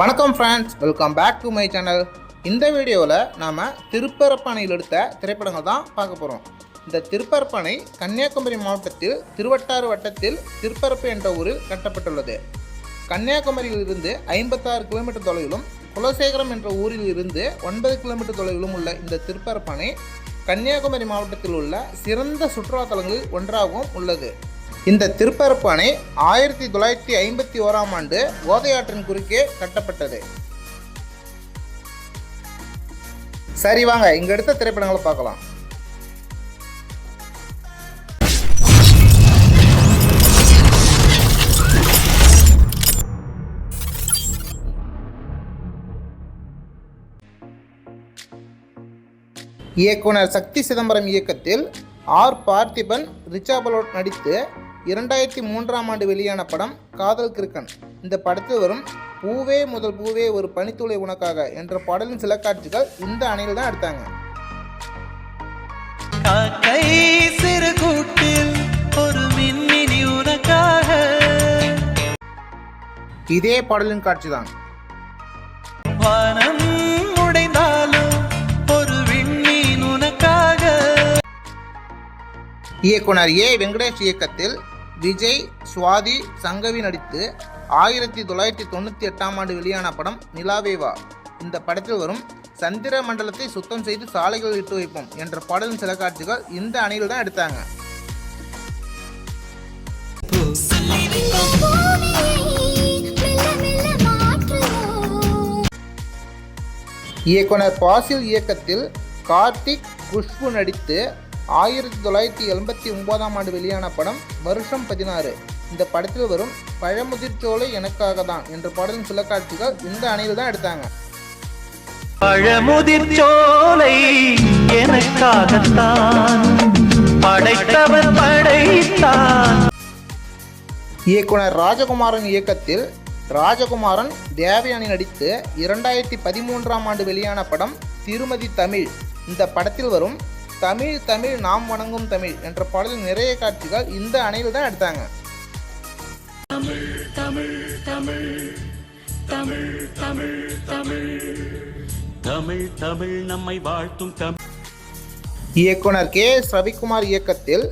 வணக்கம் friends welcome back to my channel இந்த வீடியோவில் நாம் திருப்பரப்பனையில் எடுத்த திரைப்படங்கள் தான் பார்க்க போகிறோம் இந்த திருப்பரப்பனை கன்னியாகுமரி மாவட்டத்தில் திருவட்டாறு வட்டத்தில் திருப்பரப்பு என்ற ஊரில் கட்டப்பட்டுள்ளது. கன்னியாகுமரியிலிருந்து ஐம்பத்தாறு கிலோமீட்டர் தொலைவிலும் குலசேகரம் என்ற ஊரில் இருந்து ஒன்பது கிலோமீட்டர் தொலைவிலும் உள்ள இந்த திருப்பரப்பனை கன்னியாகுமரி மாவட்டத்தில் உள்ள சிறந்த சுற்றுலா தலங்களில் ஒன்றாகவும் உள்ளது. இந்த திருப்பரப்பு அணை ஆயிரத்தி தொள்ளாயிரத்தி ஐம்பத்தி ஓராம் ஆண்டு கோதையாற்றின் குறுக்கே கட்டப்பட்டது. சரி வாங்க இங்க எடுத்த திரைப்படங்களை பார்க்கலாம். இயக்குனர் சக்தி சிதம்பரம் இயக்கத்தில் ஆர் பார்த்திபன் ரிச்சா பலோட் நடித்து இரண்டாயிரத்தி மூன்றாம் ஆண்டு வெளியான படம் காதல் கிறுக்கன். இந்த படத்தில் வரும் பூவே முதல் பூவே ஒரு பனித்துளை உனக்காக என்ற பாடலின் சில காட்சிகள் இந்த அணையில் தான் எடுத்தாங்க. இதே பாடலின் காட்சி தான் வானம் உடைந்தாலும் ஒரு விண்மீன் உனக்காக. இயக்குனர் ஏ. வெங்கடேஷ் இயக்கத்தில் விஜய் சுவாதி சங்கவி நடித்து ஆயிரத்தி தொள்ளாயிரத்தி தொண்ணூற்றி எட்டாம் ஆண்டு வெளியான படம் நிலாவேவா இந்த படத்தில் வரும் சந்திர மண்டலத்தை சுத்தம் செய்து சாலைகள் இட்டு வைப்போம் என்ற பாடலின் சில காட்சிகள் இந்த அணையில் தான் எடுத்தாங்க. இயக்குனர் பாசில் இயக்கத்தில் கார்த்திக் குஷ்பு நடித்து ஆயிரத்தி தொள்ளாயிரத்தி எண்பத்தி ஒன்பதாம் ஆண்டு வெளியான படம் வருஷம் பதினாறு. இந்த படத்தில் வரும் பழமுதிர்ச்சோலை எனக்காக தான் என்ற பாடலின் சில காட்சிகள் இந்த அணையில் தான் எடுத்தாங்க. பழமுதிர் சோலை எனக்காகத்தான் படைத்தவர் படைத்தான். இயக்குனர் ராஜகுமாரன் இயக்கத்தில் ராஜகுமாரன் தேவயானி நடித்து இரண்டாயிரத்தி பதிமூன்றாம் ஆண்டு வெளியான படம் திருமதி தமிழ். இந்த படத்தில் வரும் தமிழ் தமிழ் நாம் வணங்கும் தமிழ் என்ற பாடலில் நிறைய காட்சிகள் இந்த அணையில் தான் எடுத்தாங்க. இயக்குனர் கே. எஸ் ரவிக்குமார் இயக்கத்தில்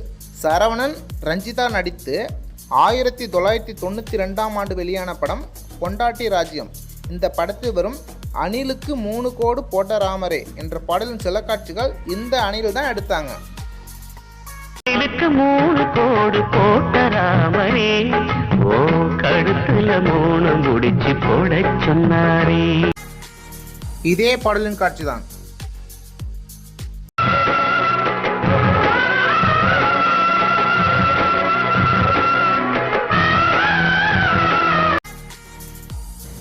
சரவணன் ரஞ்சிதா நடித்து ஆயிரத்தி தொள்ளாயிரத்தி தொண்ணூற்றி ரெண்டாம் ஆண்டு வெளியான படம் பொண்டாட்டி ராஜ்யம். இந்த படத்தில் வரும் அணிலுக்கு மூணு கோடு போட்ட ராமரே என்ற பாடலின் சில காட்சிகள் இந்த அணியில் தான் எடுத்தாங்க. எனக்கு மூணு கோடு போட்ட ராமரே ஓ கழுத்துல மூணு முடிச்சு போட சொன்னாரே. இதே பாடலின் காட்சி தான்.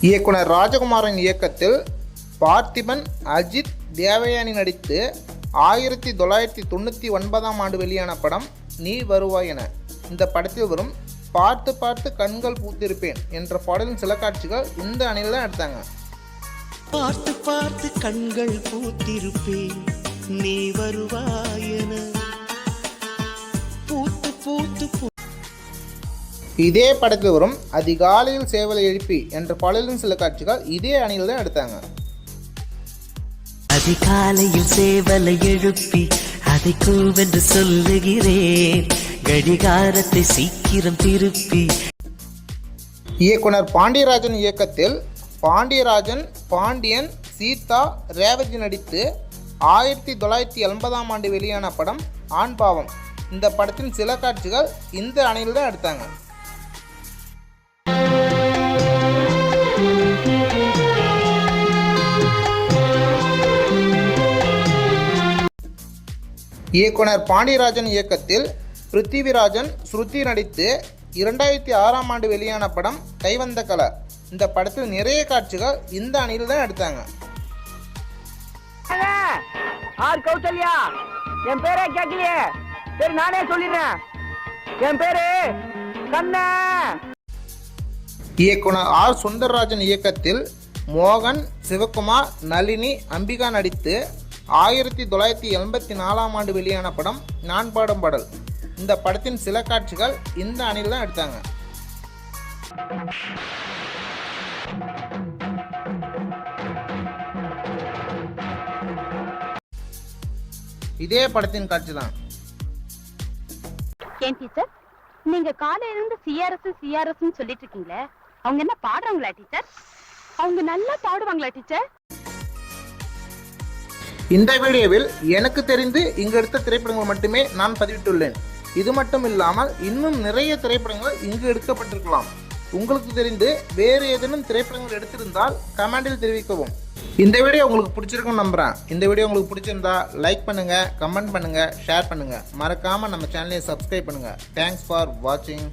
இயக்குனர் ராஜகுமாரன் இயக்கத்தில் பார்த்திபன் அஜித் தேவயானி நடித்து ஆயிரத்தி தொள்ளாயிரத்தி தொண்ணூற்றி ஒன்பதாம் ஆண்டு வெளியான படம் நீ வருவாய் என. இந்த படத்தில் வரும் பார்த்து பார்த்து கண்கள் பூத்திருப்பேன் என்ற பாடலின் சில காட்சிகள் இந்த அணியில் தான் எடுத்தாங்க. பார்த்து பார்த்து கண்கள் பூத்திருப்பேன் நீ வருவாயன இதே படத்தில் வரும் அதிகாலையில் சேவலை எழுப்பி என்ற பாடலின் சில காட்சிகள் இதே அணியில் தான் எடுத்தாங்க. அதிகாலையில் சேவலை எழுப்பி அதை கூவென்று சொல்லுகிறேன். கடிகாரத்தை சீக்கிரம் திருப்பி. இயக்குனர் பாண்டியராஜன் இயக்கத்தில் பாண்டியராஜன் பாண்டியன் சீதா ரேவதி நடித்து ஆயிரத்தி தொள்ளாயிரத்தி எண்பதாம் ஆண்டு வெளியான படம் ஆண் பாவம். இந்த படத்தின் சில காட்சிகள் இந்த அணையில் தான் எடுத்தாங்க. இயக்குனர் பாண்டியராஜன் இயக்கத்தில் பிருத்திவிராஜன் ஸ்ருதி நடித்து இரண்டாயிரத்தி ஆறாம் ஆண்டு வெளியான படம் கைவந்த கலை இந்த படத்தில் நிறைய காட்சிகள் இந்த அணியில் தான் எடுத்தாங்க. ஆர் கௌசல்யா என் பேரே கேட்கலையே. சரி நானே சொல்லிடுறேன். என் பேரு கண்ணா. இயக்குனர் ஆர். சுந்தரராஜன் இயக்கத்தில் மோகன் சிவகுமார் நளினி அம்பிகா நடித்து ஆயிரத்தி தொள்ளாயிரத்தி எண்பத்தி நாலாம் ஆண்டு வெளியான படம் நான் பாடும் பாடல். இந்த படத்தின் சில காட்சிகள் இந்த அணில் தான் எடுத்தாங்க. இதே படத்தின் காட்சி தான். ஏன் டீச்சர்? நீங்க காலையில இருந்து சிஆர்எஸ் சிஆர்எஸ் சொல்லிட்டு இருக்கீங்களே. அவங்க என்ன பாடுறாங்களா டீச்சர்? அவங்க நல்லா பாடுவாங்களா டீச்சர்? இந்த வீடியோவில் எனக்கு தெரிந்து இங்கு எடுத்த திரைப்படங்கள் மட்டுமே நான் பதிவிட்டுள்ளேன். இது மட்டும் இல்லாமல் இன்னும் நிறைய திரைப்படங்கள் இங்கு எடுக்கப்பட்டிருக்கலாம். உங்களுக்கு தெரிந்து வேறு ஏதேனும் திரைப்படங்கள் எடுத்திருந்தால் கமெண்டில் தெரிவிக்கவும். இந்த வீடியோ உங்களுக்கு பிடிச்சிருக்கும்னு நம்புகிறேன் இந்த வீடியோ உங்களுக்கு பிடிச்சிருந்தா லைக் பண்ணுங்க கமெண்ட் பண்ணுங்க ஷேர் பண்ணுங்க. மறக்காம நம்ம சேனலை சப்ஸ்கிரைப் பண்ணுங்க. தேங்க்ஸ் ஃபார் வாட்சிங்